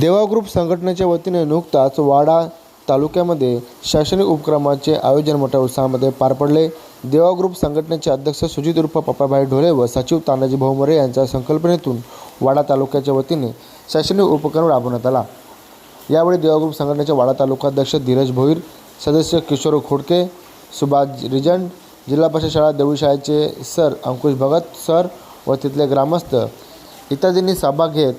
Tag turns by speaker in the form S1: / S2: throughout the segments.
S1: देवा ग्रुप संघटनेच्या वतीने नुकताच वाडा तालुक्यामध्ये शैक्षणिक उपक्रमाचे आयोजन मोठ्या उत्साहामध्ये पार पडले. देवा ग्रुप संघटनेचे अध्यक्ष सुजित उर्फ पप्पाभाई ढोले व सचिव तानाजी भाऊमरे यांच्या संकल्पनेतून वाडा तालुक्याच्या वतीने शैक्षणिक उपक्रम राबवण्यात आला. यावेळी देवा ग्रुप संघटनेचे वाडा तालुकाध्यक्ष धीरज भोईर सदस्य किशोर खोडके सुभाष रिजंड जिल्हा परिषद शाळा देऊळ शाळेचे सर अंकुश भगत सर व तिथले ग्रामस्थ इत्यादींनी सहभाग घेत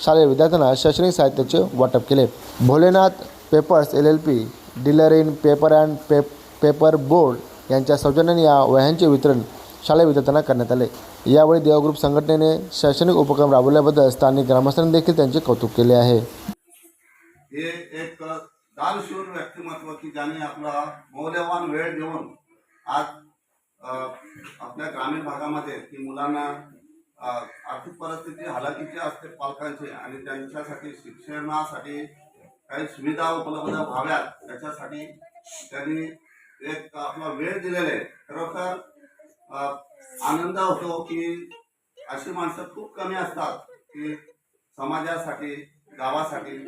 S1: शालेय विद्यार्थ्यांना शैक्षणिक साहित्याचे वाटप केले. Bholenath papers L L P dealer in paper and pay paper board यांच्या सौजन्याने या वह्यांचे वितरण शालेय विद्यार्थ्यांना करण्यात आले. यावेळी देवग्रुप संघटनेने शैक्षणिक उपक्रम राबवल्याबद्दल स्थानिक ग्रामस्थांनी देखील त्यांचे कौतुक केले आहे.
S2: हे एक दानशूर व्यक्तिमत्व की ज्याने आपला मौल्यवान वेळ देऊन आज आपल्या ग्रामीण भागामध्ये ती मुलांना आर्थिक परिस्थिती हलाखीची असते पालकांची आणि त्यांच्यासाठी शिक्षणासाठी काही सुविधा उपलब्ध व्हाव्यात त्याच्यासाठी त्यांनी एक आपला वेळ दिलेला आहे. खरोखर आनंद होतो की अशी माणसं खूप कमी असतात की समाजासाठी गावासाठी.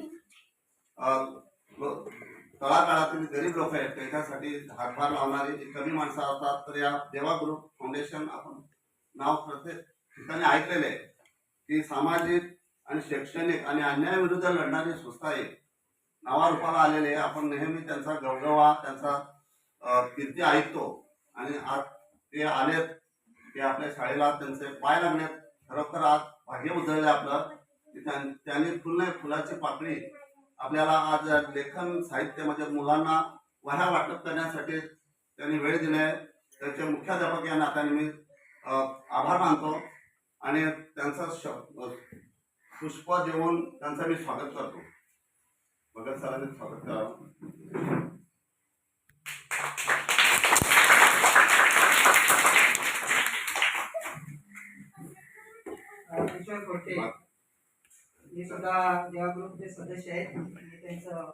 S2: तळागाळातील गरीब लोक आहेत त्यांच्यासाठी हातभार लावणारी जी कमी माणसं असतात तर या देवा ग्रुप फाउंडेशन आपण नाव प्रत्येक ठिकाणी ऐकलेले आहे की सामाजिक आणि शैक्षणिक आणि अन्यायाविरुद्ध लढणारी संस्था आहे. नावारूपाला आलेले आहे. आपण नेहमी त्यांचा गवगवा त्यांचा कीर्ती ऐकतो. आणि आज ते आलेत ते आपल्या शाळेला त्यांचे पाय लागण्यात खरोखर आज भाग्य उजळले आपलं. की त्यां- त्यांनी फुल फुलाची पाकळी. आपल्याला आज लेखन साहित्य म्हणजे मुलांना वह्या वाटप करण्यासाठी त्यांनी वेळ दिले त्याचे मुख्याध्यापक या नात्याने मी आभार मानतो. आणि त्यांचं पुष्प देऊन त्यांचं मी स्वागत करतो. भगत सरांनी स्वागत करावं
S3: अ, किशोर खोटे हे सुद्धा देवा ग्रुपचे सदस्य आहेत त्यांचं.